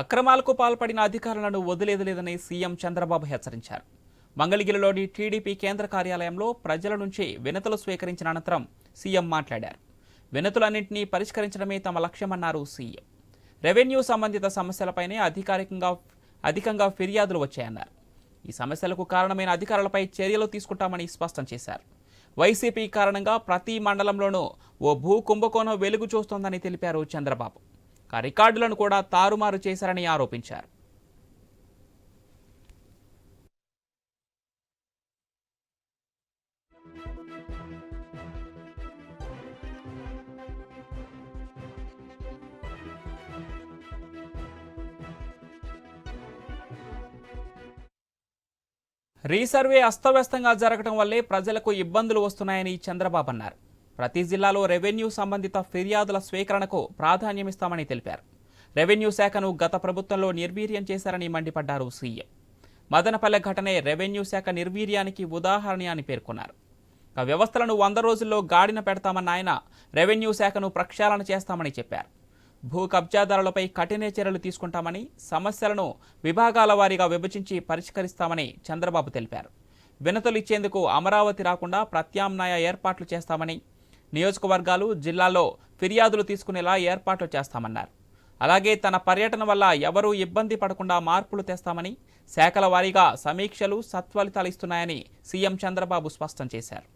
అక్రమాలకు పాల్పడిన అధికారులను వదిలేదలేదని సీఎం చంద్రబాబు హెచ్చరించారు. మంగళగిరిలోని టీడీపీ కేంద్ర కార్యాలయంలో ప్రజల నుంచి వినతులు స్వీకరించిన అనంతరం సీఎం మాట్లాడారు. వినతులన్నింటినీ పరిష్కరించడమే తమ లక్ష్యమన్నారు సీఎం. రెవెన్యూ సంబంధిత సమస్యలపైనే అధికారికంగా అధికంగా ఫిర్యాదులు వచ్చాయన్నారు. ఈ సమస్యలకు కారణమైన అధికారులపై చర్యలు తీసుకుంటామని స్పష్టం చేశారు. వైసీపీ కారణంగా ప్రతి మండలంలోనూ ఓ భూ కుంభకోణం వెలుగు చూస్తోందని తెలిపారు చంద్రబాబు. రికార్డులను కూడా తారుమారు చేశారని ఆరోపించారు. రీసర్వే అస్తవ్యస్తంగా జరగడం వల్లే ప్రజలకు ఇబ్బందులు వస్తున్నాయని చంద్రబాబు అన్నారు. ప్రతి జిల్లాలో రెవెన్యూ సంబంధిత ఫిర్యాదుల స్వీకరణకు ప్రాధాన్యమిస్తామని తెలిపారు. రెవెన్యూ శాఖను గత ప్రభుత్వంలో నిర్వీర్యం చేశారని మండిపడ్డారు సీఎం. మదనపల్లె ఘటనే రెవెన్యూ శాఖ నిర్వీర్యానికి ఉదాహరణ అని పేర్కొన్నారు. వ్యవస్థలను వంద రోజుల్లో గాడిన పెడతామన్న ఆయన రెవెన్యూ శాఖను ప్రక్షాళన చేస్తామని చెప్పారు. భూ కబ్జాదారులపై కఠిన చర్యలు తీసుకుంటామని సమస్యలను విభాగాల వారీగా విభజించి పరిష్కరిస్తామని చంద్రబాబు తెలిపారు. వినతులు ఇచ్చేందుకు అమరావతి రాకుండా ప్రత్యామ్నాయ ఏర్పాట్లు చేస్తామని నియోజకవర్గాలు జిల్లాల్లో ఫిర్యాదులు తీసుకునేలా ఏర్పాట్లు చేస్తామన్నారు. అలాగే తన పర్యటన వల్ల ఎవరూ ఇబ్బంది పడకుండా మార్పులు తెస్తామని శాఖల వారీగా సమీక్షలు సత్ఫలితాలు ఇస్తున్నాయని సీఎం చంద్రబాబు స్పష్టం చేశారు.